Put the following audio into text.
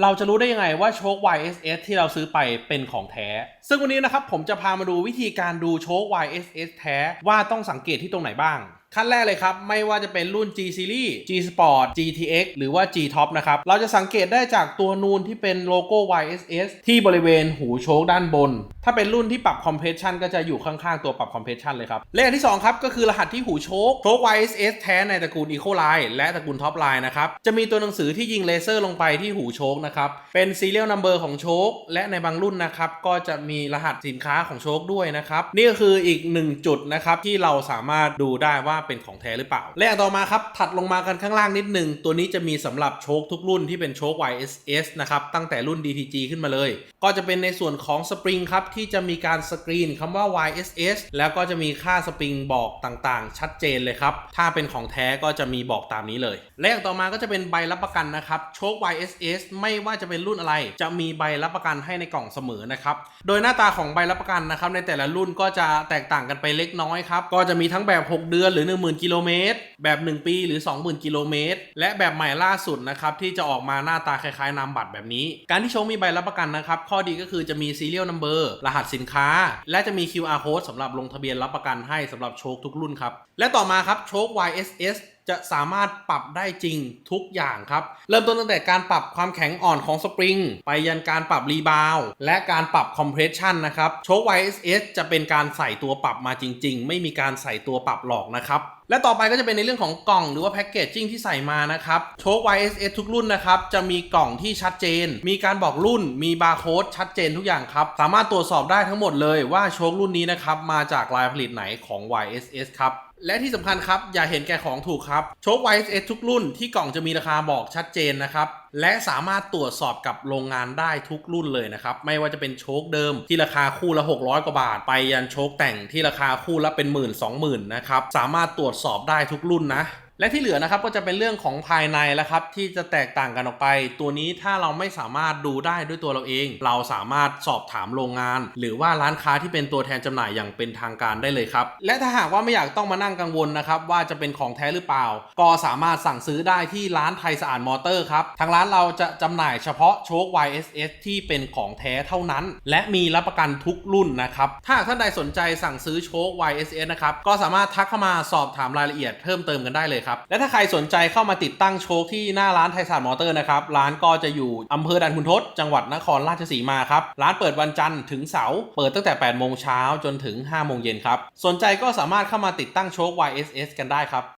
เราจะรู้ได้ยังไงว่าโชค YSS ที่เราซื้อไปเป็นของแท้ ซึ่งวันนี้นะครับผมจะพามาดูวิธีการดูโชค YSS แท้ว่าต้องสังเกตที่ตรงไหนบ้าง ขั้นแรกเลยครับ ไม่ว่าจะเป็นรุ่น G Series G Sport GTX หรือว่า G Top นะครับ เราจะสังเกตได้จากตัวนูนที่เป็นโลโก้ YSS ที่บริเวณหูโชคด้านบน ถ้าเป็นรุ่นที่ปรับ compression ก็จะอยู่ข้างๆ ตัวปรับ compression เลยครับ เลขที่ 2 ครับ ก็คือรหัสที่หูโชคโชค YSS แท้ในตระกูล Eco Line และตระกูล Top Line นะครับ จะมีตัวหนังสือที่ยิงเลเซอร์ลงไปที่หูโชคนะครับ เป็น serial number ของโชคและในบางรุ่นนะครับก็จะมีรหัสสินค้าของโชคด้วยนะครับนี่ก็คืออีกหนึ่งจุดนะครับที่เราสามารถดูได้ว่าเป็นของแท้หรือเปล่า และอย่างต่อมาครับถัดลงมากันข้างล่างนิดหนึ่งตัวนี้จะมีสำหรับโชคทุกรุ่นที่เป็นโชค YSS นะครับตั้งแต่รุ่น DTG ขึ้นมาเลย ก็จะเป็นในส่วนของสปริงครับที่จะมีการสกรีนคำว่า YSS แล้วก็จะมีค่าสปริงบอกต่างๆ ชัดเจนเลยครับถ้าเป็นของแท้ก็จะมีบอกตามนี้เลย และอย่างต่อมาก็จะเป็นใบรับประกันนะครับโชค YSS ไม่ว่าจะเป็นรุ่นอะไร จะมีใบรับประกันให้ในกล่องเสมอนะครับโดยหน้าตาของใบรับประกันนะครับในแต่ละรุ่นก็จะแตกต่างกันไปเล็กน้อยครับก็จะมีทั้งแบบ 6 เดือนหรือ10,000 กิโลเมตร แบบ 1 ปีหรือ 20,000 กิโลเมตร และแบบใหม่ล่าสุดนะครับที่จะออกมาหน้าตาคล้ายๆนามบัตรแบบนี้ การที่โชคมีใบรับประกันนะครับ ข้อดีก็คือจะมี serial number รหัสสินค้า และจะมี QR code สำหรับลงทะเบียนรับประกันให้สำหรับโชคทุกรุ่นครับและต่อมาครับโชค YSS จะสามารถปรับได้จริงทุกอย่างครับ เริ่มต้นตั้งแต่การปรับความแข็งอ่อนของสปริง ไปยันการปรับรีบาวและการปรับคอมเพรสชันนะครับโชค YSS จะเป็นการใส่ตัวปรับมาจริง ๆ ไม่มีการใส่ตัวปรับหลอกนะครับและต่อไปก็จะเป็นในเรื่องของกล่องหรือว่าแพ็กเกจจิ้งที่ใส่มานะครับ โชค YSS ทุกรุ่นนะครับ จะมีกล่องที่ชัดเจน มีการบอกรุ่น มีบาร์โค้ดชัดเจนทุกอย่างครับ สามารถตรวจสอบได้ทั้งหมดเลยว่าโชครุ่นนี้นะครับ มาจากรายผลิตไหนของ YSS ครับ และที่สำคัญครับ อย่าเห็นแก่ของถูกครับ โชค YSS ทุกรุ่นที่กล่องจะมีราคาบอกชัดเจนนะครับ และสามารถตรวจสอบกับโรงงานได้ทุกรุ่นเลยนะครับ ไม่ว่าจะเป็นโชคเดิมที่ราคาคู่ละ 600 กว่าบาท ไปยันโชคแต่งที่ราคาคู่ละเป็นหมื่นสองหมื่นนะครับ สามารถตรวจสอบได้ทุกรุ่นนะ และที่เหลือนะครับก็จะเป็นเรื่องของภายในแล้วครับที่จะแตกต่างกันออกไป ตัวนี้ถ้าเราไม่สามารถดูได้ด้วยตัวเราเอง เราสามารถสอบถามโรงงาน หรือว่าร้านค้าที่เป็นตัวแทนจำหน่ายอย่างเป็นทางการได้เลยครับ และถ้าหากว่าไม่อยากต้องมานั่งกังวลนะครับว่าจะเป็นของแท้หรือเปล่า ก็สามารถสั่งซื้อได้ที่ร้านไทยสะอาดมอเตอร์ครับทางร้านเราจะจำหน่ายเฉพาะโชค YSS ที่เป็นของแท้เท่านั้น และมีรับประกันทุกรุ่นนะครับถ้าท่านใดสนใจสั่งซื้อโชค YSS นะครับก็สามารถทักเข้ามาสอบถามรายละเอียดเพิ่มเติมกันได้เลยครับ และถ้าใครสนใจเข้ามาติดตั้งโชคที่หน้าร้านไทยศาสตร์มอเตอร์นะครับ ร้านก็จะอยู่อำเภอด่านคุณทศ จังหวัดนครราชสีมาครับ ร้านเปิดวันจันทร์ถึงเสาร์ เปิดตั้งแต่ 8 โมงเช้าจนถึง 5 โมงเย็นครับ สนใจก็สามารถเข้ามาติดตั้งโชค YSS กันได้ครับ